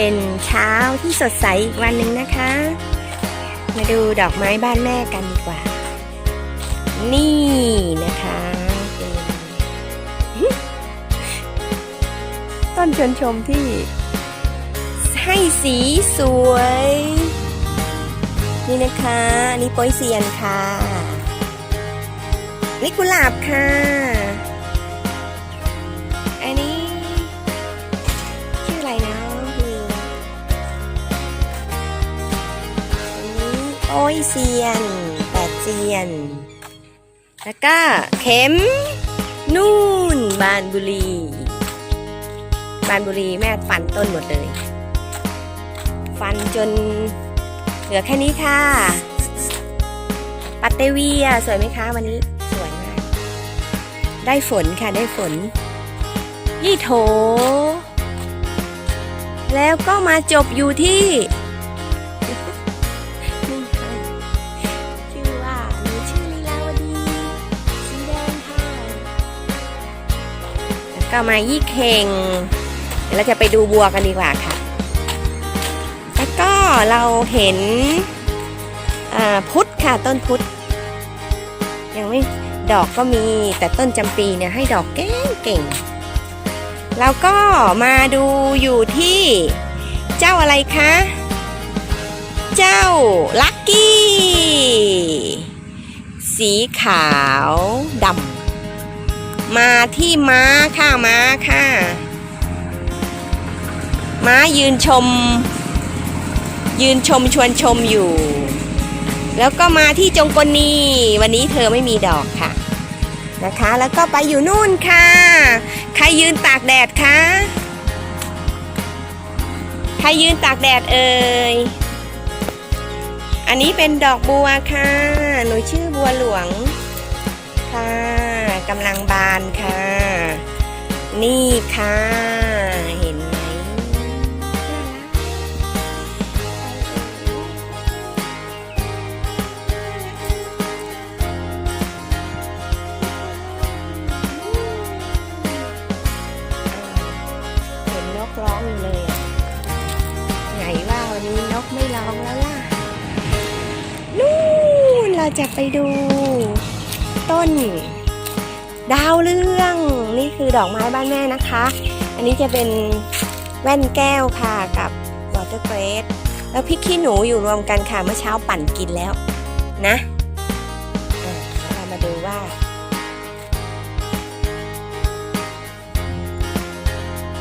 เป็นเช้าที่สดใสอีกวันหนึ่งนะคะ มาดูดอกไม้บ้านแม่กันดีกว่า นี่นะคะเป็นต้นชวนชมที่ ให้สีสวย นี่นะคะอันนี่โปยเซียนค่ะ นี่กุหลาบค่ะ โอ้ยเซียนแปดเซียน แล้วก็เข็ม นู่นบานบุรี บานบุรีแม่ฟันต้นหมดเลย ฟันจนเหลือแค่นี้ค่ะปัตเตเวียสวยไหมคะ วันนี้สวยมาก ได้ฝนค่ะได้ฝน ยี่โถ แล้วก็มาจบอยู่ที่ ก็มายี่เข่งเดี๋ยวเราจะไปดูบัวกันดีกว่าค่ะ แล้วก็เราเห็นพุทธค่ะต้นพุทธยังไม่ดอกก็มีแต่ต้นจำปีเนี่ยให้ดอกเก่งเก่งแล้วก็มาดูอยู่ที่เจ้าอะไรคะ เจ้าลักกี้ สีขาวดำ มาที่ม้าค่ะม้าค่ะ ม้ายืนชม ยืนชมชวนชมอยู่ แล้วก็มาที่จงกลนีวันนี้เธอไม่มีดอกค่ะ นะคะ แล้วก็ไปอยู่นู่นค่ะ ใครยืนตากแดดคะใครยืนตากแดดเอ่ยอันนี้เป็นดอกบัวค่ะ หนูชื่อบัวหลวงค่ะ กำลังบานค่ะ นี่ค่ะ เห็นไหมเห็นนกร้องอยู่เลยไหนว่าวันนี้นกไม่ร้องแล้วล่ะ นู่นเราจะไปดูต้น ดาวเรือง นี่คือดอกไม้บ้านแม่นะคะ อันนี้จะเป็นแว่นแก้วค่ะกับวอเตอร์เกรสแล้วพริกขี้หนูอยู่รวมกันค่ะเมื่อเช้าปั่นกินแล้วนะแล้วเรามาดูว่า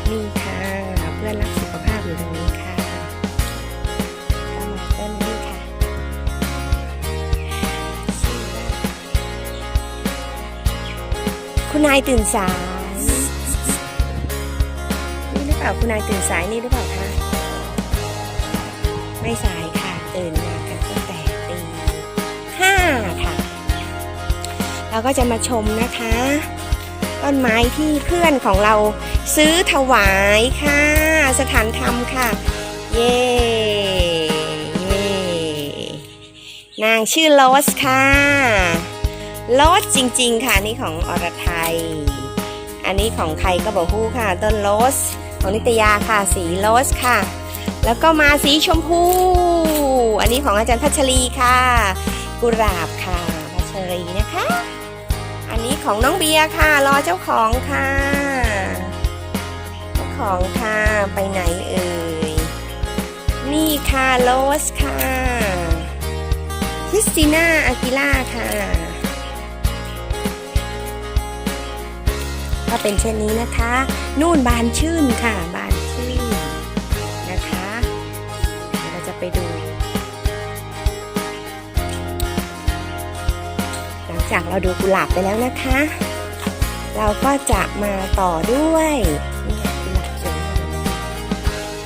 มี คุณนายตื่นสาย นี่หรือเปล่าคุณนายตื่นสายนี่หรือเปล่าคะ ไม่สายค่ะ ตื่นมากันตั้งแต่ตีห้าค่ะ เราก็จะมาชมนะคะ ต้นไม้ที่เพื่อนของเราซื้อถวายค่ะ สถานธรรมค่ะ เย้เย้นางชื่อโรสค่ะ โรสจริง ๆ ค่ะนี่ของอรไทย อันนี้ของใครก็บอกฮู้ค่ะ ต้นโรสของนิตยาค่ะสีโรสค่ะ แล้วก็มาสีชมพู อันนี้ของอาจารย์พัชรีค่ะ กุหลาบค่ะพัชรีนะคะ อันนี้ของน้องเบียร์ค่ะ รอเจ้าของค่ะเจ้าของค่ะไปไหนเอ่ยนี่ค่ะโรสค่ะคริสติน่าอากิล่าค่ะ ก็เป็นเช่นนี้นะคะ นู่นบานชื่นค่ะ บานชื่นนะคะเราจะไปดู หลังจากเราดูกุหลาบไปแล้วนะคะ เราก็จะมาต่อด้วยนี่ไงกุหลาบสวย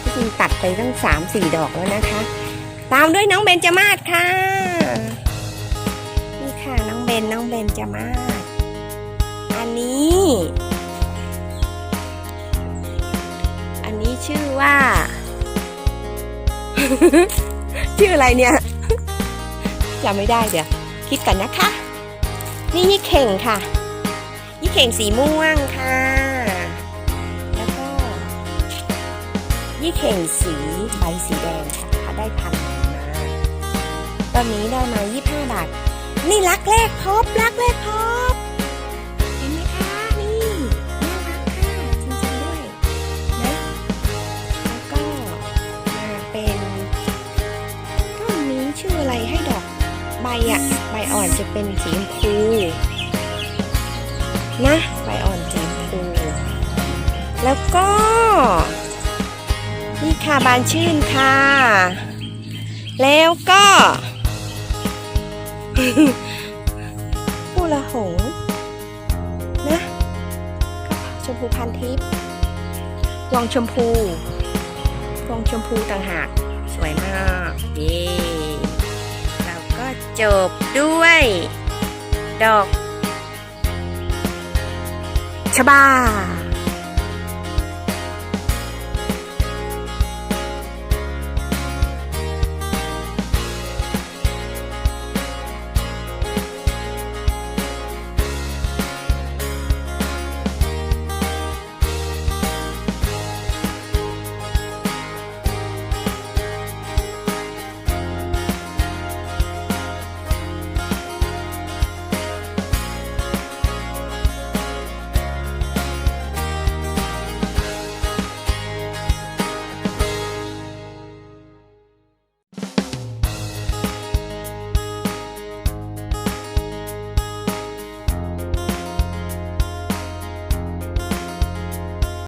ที่จริงตัดไปตั้งสามสี่ดอกแล้วนะคะ ตามด้วยน้องเบนจมาศค่ะนี่ค่ะน้องเบนน้องเบนจมาศอันนี้ ชื่อว่า ชื่ออะไรเนี่ยจำไม่ได้เดี๋ยวคิดกันนะคะ นี่ยี่เข่งค่ะ ยี่เข่งสีม่วงค่ะ แล้วก็ ยี่เข่งสีใบสีแดงค่ะเขาได้พันมาตอนนี้ได้มา 25 บาท นี่รักแรกพบรักแรกพบ เป็นสีชมพูนะใบอ่อนสีชมพูแล้วก็ นี่ค่ะบานชื่นค่ะ แล้วก็ผู้ละหงนะชมพูพันทิพย์วังชมพูวังชมพูต่างหาก สวยมาก เย้ จบด้วย ดอกชบา